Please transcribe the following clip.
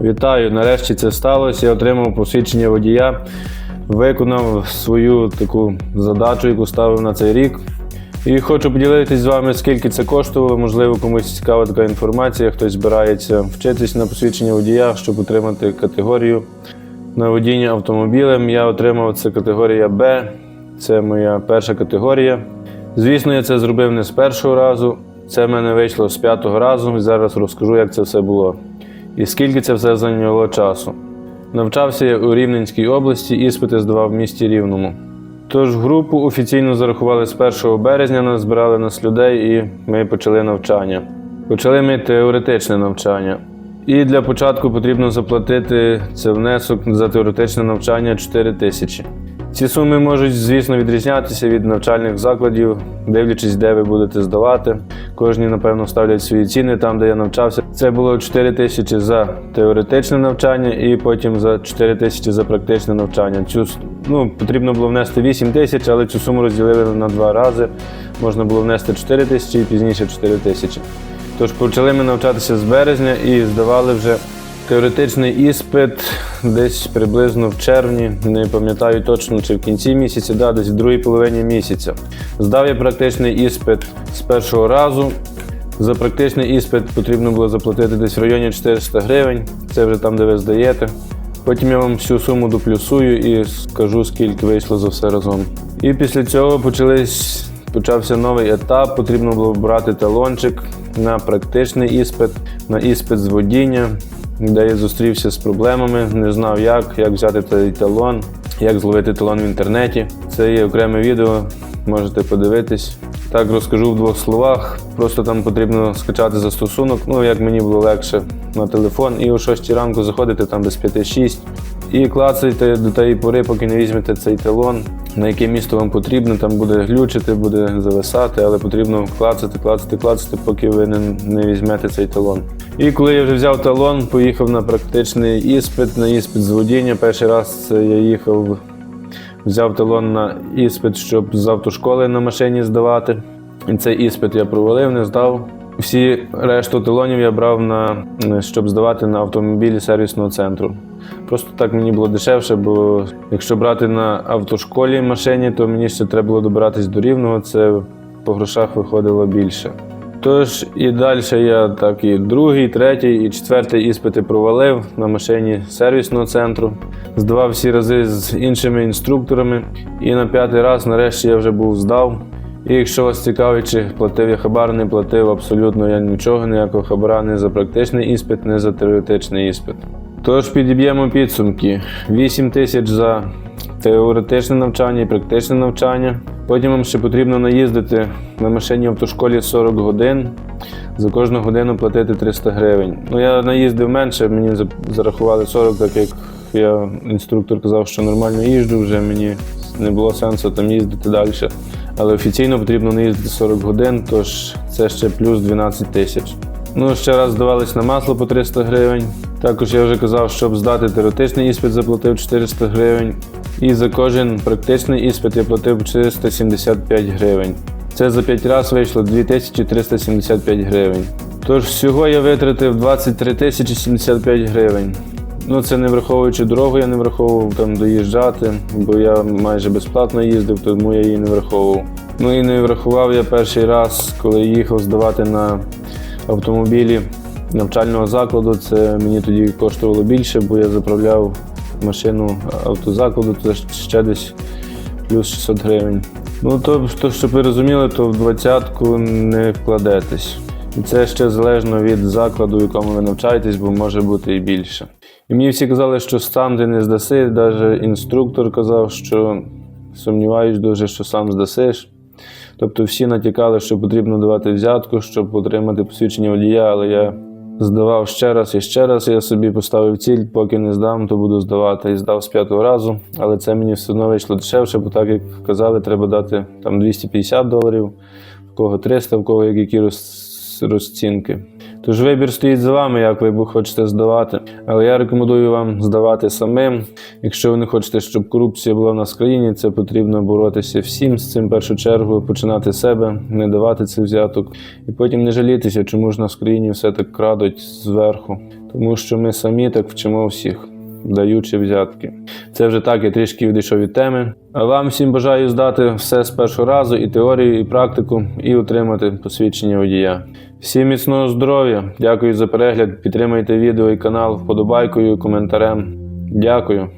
Вітаю! Нарешті це сталося. Я отримав посвідчення водія, виконав свою таку задачу, яку ставив на цей рік. І хочу поділитися з вами, скільки це коштувало. Можливо, комусь цікава така інформація. Хтось збирається вчитись на посвідчення водія, щоб отримати категорію на водіння автомобілем. Я отримав це категорія Б. Це моя перша категорія. Звісно, я це зробив не з першого разу. Це в мене вийшло з п'ятого разу. І зараз розкажу, як це все було. І скільки це все зайняло часу. Навчався я у Рівненській області, іспити здавав в місті Рівному. Тож групу офіційно зарахували з 1 березня, нас збирали нас людей і ми почали навчання. Почали ми теоретичне навчання. І для початку потрібно заплатити це внесок за теоретичне навчання 4 тисячі. Ці суми можуть, звісно, відрізнятися від навчальних закладів, дивлячись, де ви будете здавати. Кожні, напевно, ставлять свої ціни там, де я навчався. Це було 4 тисячі за теоретичне навчання і потім за 4 тисячі за практичне навчання. Цю ну, потрібно було внести 8 тисяч, але цю суму розділили на два рази. Можна було внести 4 тисячі і пізніше 4 тисячі. Тож почали ми навчатися з березня і здавали вже теоретичний іспит десь приблизно в червні, не пам'ятаю точно, чи в кінці місяця, да, десь в другій половині місяця. Здав я практичний іспит з першого разу. За практичний іспит потрібно було заплатити десь в районі 400 гривень. Це вже там, де ви здаєте. Потім я вам всю суму доплюсую і скажу, скільки вийшло за все разом. І після цього почались, почався новий етап. Потрібно було брати талончик на практичний іспит, на іспит з водіння, де я зустрівся з проблемами, не знав як, як взяти цей талон, як зловити талон в інтернеті. Це є окреме відео, можете подивитись. Так розкажу в двох словах. Просто там потрібно скачати застосунок, ну як мені було легше на телефон, і о 6 ранку заходити там десь 5-6 і клацайте до тієї пори, поки не візьмете цей талон, на яке місто вам потрібно. Там буде глючити, буде зависати, але потрібно клацати, клацати, клацати, поки ви не, не візьмете цей талон. І коли я вже взяв талон, поїхав на практичний іспит, на іспит з водіння. Перший раз я їхав взяв талон на іспит, щоб з автошколи на машині здавати. І цей іспит я провалив, не здав. Всі решту талонів я брав на щоб здавати на автомобілі сервісного центру. Просто так мені було дешевше, бо якщо брати на автошколі машині, то мені ще треба було добиратись до рівного, це по грошах виходило більше. Тож і далі я так і другий, третій, і четвертий іспити провалив на машині сервісного центру. Здавав всі рази з іншими інструкторами. І на п'ятий раз, нарешті, я вже був здав. І якщо вас цікавить, чи платив я хабар, не платив абсолютно я нічого, ніякого хабара не за практичний іспит, не за теоретичний іспит. Тож підіб'ємо підсумки: 8 тисяч за теоретичне навчання і практичне навчання. Потім вам ще потрібно наїздити на машині в автошколі 40 годин. За кожну годину платити 300 гривень. Ну я наїздив менше, мені зарахували 40, так як я інструктор казав, що нормально їжджу, вже мені не було сенсу там їздити далі. Але офіційно потрібно наїздити 40 годин, тож це ще плюс 12 тисяч. Ну, ще раз здавались на масло по 300 гривень. Також я вже казав, щоб здати теоретичний іспит, заплатив 400 гривень. І за кожен практичний іспит я платив 475 гривень. Це за 5 разів вийшло 2375 гривень. Тож всього я витратив 23 тисячі 75 гривень. Ну, це не враховуючи дорогу, я не враховував там доїжджати, бо я майже безплатно їздив, тому я її не враховував. Ну і не врахував я перший раз, коли їхав здавати на автомобілі навчального закладу. Це мені тоді коштувало більше, бо я заправляв машину автозакладу, то ще десь плюс 600 гривень. Ну, то щоб ви розуміли, то в двадцятку не вкладетесь. І це ще залежно від закладу, в якому ви навчаєтесь, бо може бути і більше. І мені всі казали, що сам ти не здаси, навіть інструктор казав, що сумніваюсь дуже, що сам здасиш. Тобто всі натякали, що потрібно давати взятку, щоб отримати посвідчення водія, але я здавав ще раз і ще раз. Я собі поставив ціль, поки не здам, то буду здавати. І здав з п'ятого разу. Але це мені все одно вийшло дешевше, бо так як казали, треба дати там 250 доларів, в кого 300, в кого як які розцінки. Тож вибір стоїть за вами, як ви хочете здавати. Але я рекомендую вам здавати самим. Якщо ви не хочете, щоб корупція була в нас в країні, це потрібно боротися всім з цим в першу чергу, починати себе, не давати цих взяток. І потім не жалітися, чому ж нас в країні все так крадуть зверху. тому що ми самі так вчимо всіх, даючи взятки. Це вже так, я трішки відійшов від теми. Вам всім бажаю здати все з першого разу, і теорію, і практику, і отримати посвідчення водія. Всім міцного здоров'я, дякую за перегляд. Підтримайте відео і канал вподобайкою, коментарем. Дякую.